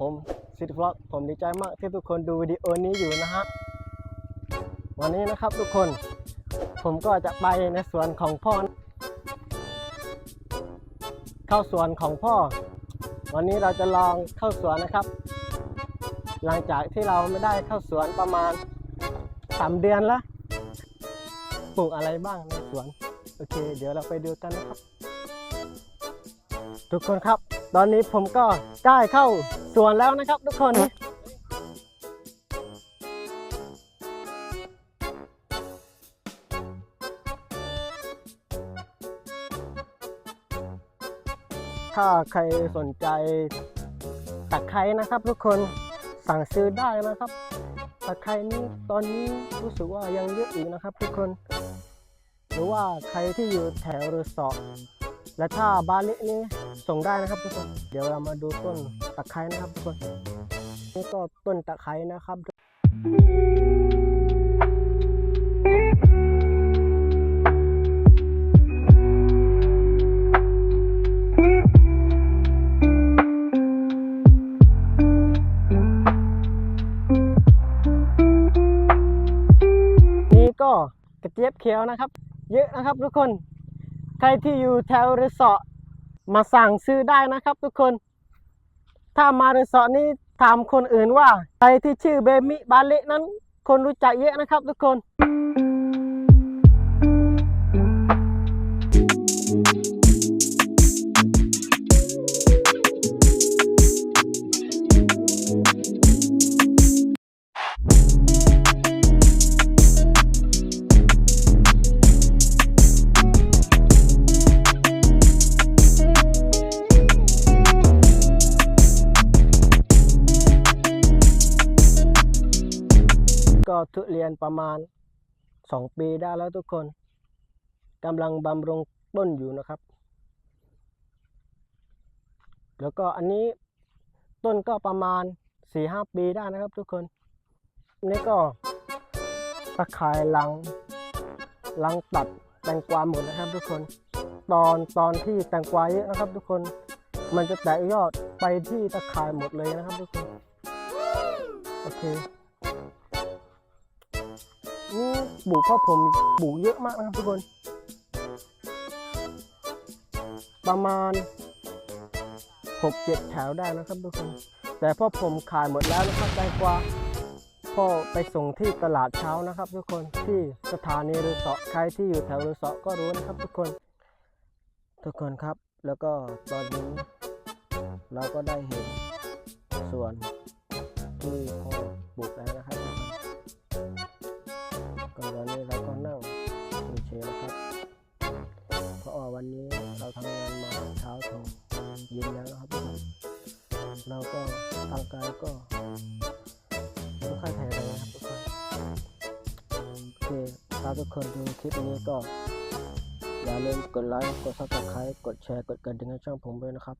ผมซิตฟล็อกผมดีใจมากที่ทุกคนดูวิดีโอนี้อยู่นะฮะวันนี้นะครับทุกคน ผมก็จะไปในสวนของพ่อ เข้าสวนของพ่อ วันนี้เราจะลองเข้าสวนนะครับ หลังจากที่เราไม่ได้เข้าสวนประมาณสามเดือนแล้วปลูกอะไรบ้างในสวน โอเค เดี๋ยวเราไปดูกันนะครับ ทุกคนครับ ตอนนี้ผมก็ได้เข้าสวนแล้วนะครับทุกคนถ้าใครสนใจตะไคร้นะครับทุกคนสั่งซื้อได้นะครับตะไคร้นี้ตอนนี้รู้สึกว่ายังเยอะอีกนะครับ ทุกคน หรือว่าใครที่อยู่แถวรีสอ และถ้าบาลินี้ส่งได้นะครับทุกคน เดี๋ยวเรามาดูต้นตะไคร้นะครับทุกคน นี่ก็ต้นตะไคร้นะครับนี่ก็กระเจี๊ยบเขียวนะครับ เยอะนะครับทุกคน ใครที่อยู่แถวรีสอร์ทมาสั่งซื้อได้นะครับทุกคน ถ้ามารีสอร์ทนี้ถามคนอื่นว่า ใครที่ชื่อเบมิบาเลนั้น คนรู้จักเยอะนะครับทุกคน ก็ทุเรียนประมาณ 2 ปีได้แล้วทุกคนกำลังบำรุงต้นอยู่นะครับ แล้วก็อันนี้ต้นก็ประมาณ 4-5 ปีได้นะครับทุกคนนี่ก็ตะข่ายหลังหลังตัดแตงกวาหมดนะครับทุกคน ตอนตอนที่แตงกวาเยอะนะครับทุกคน มันจะแตกยอดไปที่ตะข่ายหมดเลยนะครับทุกคน โอเค นี่ปลูกพ่อผมปลูกเยอะมากนะครับทุกคน ประมาณ6-7แถวได้นะครับทุกคน แต่พ่อผมขายหมดแล้วนะครับแตงกวาพ่อไปส่งที่ตลาดเช้านะครับ ทุกคนที่สถานีรีสอร์ใครที่อยู่แถวรีสอร์ก็รู้นะครับ ทุกคน ทุกคนครับ แล้วก็ตอนนี้ เราก็ได้เห็นส่วนที่พ่อปลูกแล้วนะครับ เพราะว่าวันนี้เราทำงานมาเช้าถึงเย็นแล้วนะครับ เราก็ทางกายก็ไม่ค่อยแข็งแรงนะครับทุกคนโอเคถ้าทุกคนดูคลิปนี้ก็อย่าลืมกดไลค์ กดซับสไครต์กดแชร์ กดกระดิ่งให้ช่องผมด้วยนะครับ